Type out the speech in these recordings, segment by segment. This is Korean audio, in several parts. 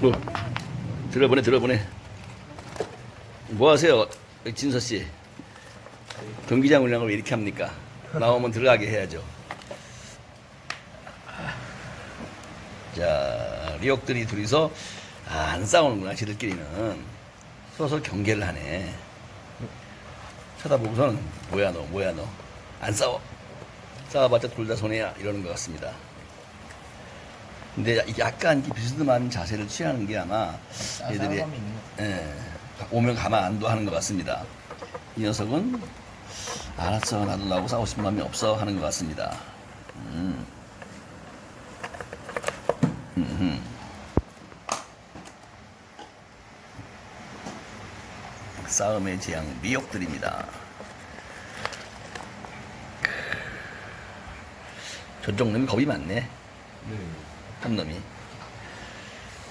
뭐, 들어보내, 들어보내. 뭐 하세요, 진서 씨? 경기장 운영을 왜 이렇게 합니까? 나오면 들어가게 해야죠. 자, 리옥들이 둘이서 아, 안 싸우는구나, 지들끼리는. 서서 경계를 하네. 쳐다보고서는 뭐야 너, 뭐야 너. 안 싸워. 싸워봤자 둘 다 손해야 이러는 것 같습니다. 근데 약간 비스듬한 자세를 취하는 게 아마 아, 얘들이 예, 오면 가만 안도 하는 것 같습니다. 이 녀석은 알았어 나도 나고 싸우고 싶은 마음이 없어 하는 것 같습니다. 음. 음흠. 싸움의 재앙 미역들입니다. 전종님 겁이 많네. 네. 한 놈이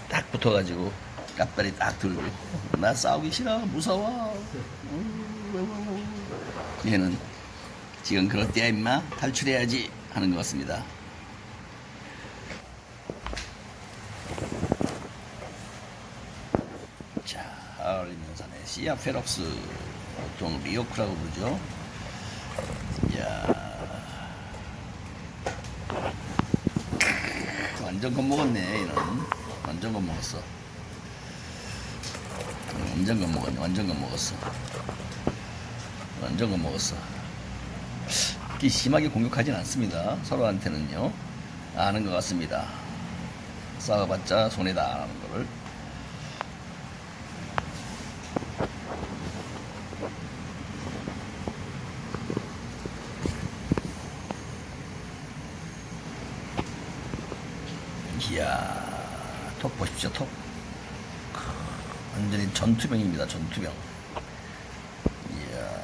딱 붙어가지고 앞다리 딱 들고 나 싸우기 싫어 무서워. 음, 얘는 지금 그럴 때야 임마. 탈출해야지. 하는 것 같습니다. 자 아울리는 산의 시아 페럭스 보통 리오크라고 부르죠. 완전 겁먹었네 이런. 완전 겁먹었어. 완전 겁먹었네 완전 겁먹었어. 완전 겁먹었어. 이렇게 심하게 공격하진 않습니다 서로한테는요. 아는 것 같습니다. 싸워봤자 손해다 라는 거를. 이야 톱 보십시오 톡 완전히 전투병입니다 전투병 이야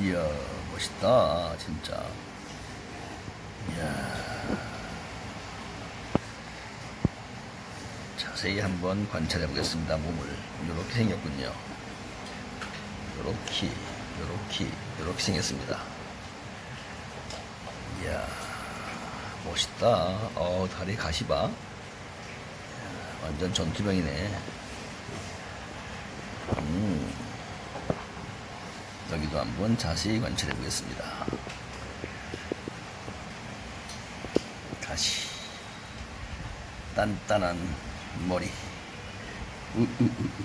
이야 멋있다 진짜 자세히 한번 관찰해 보겠습니다. 몸을 이렇게 생겼군요. 이렇게, 이렇게, 이렇게 생겼습니다. 이야, 멋있다. 어, 다리 가시 봐. 이야, 완전 전투병이네. 음, 여기도 한번 자세히 관찰해 보겠습니다. 가시, 단단한 머리. 우, 우, 우, 우.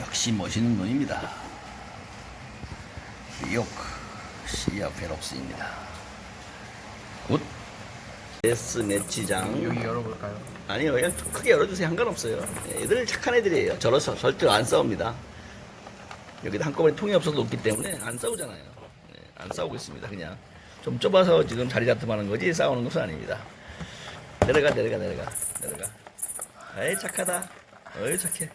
역시 멋있는 놈입니다. 뉴욕 시아 베록스입니다. 굿. 데스 매치장. 여기 열어볼까요? 아니요, 그냥 크게 열어주세요. 상관없어요. 예, 애들 착한 애들이에요. 저로서 절대 안 싸웁니다. 여기다 한꺼번에 통이 없어서 높기 때문에 안 싸우잖아요. 예, 안 싸우고 있습니다. 그냥 좀 좁아서 지금 자리 다툼하는 거지 싸우는 것은 아닙니다. 내려가, 내려가, 내려가, 내려가. 에이 착하다. 어이 착해.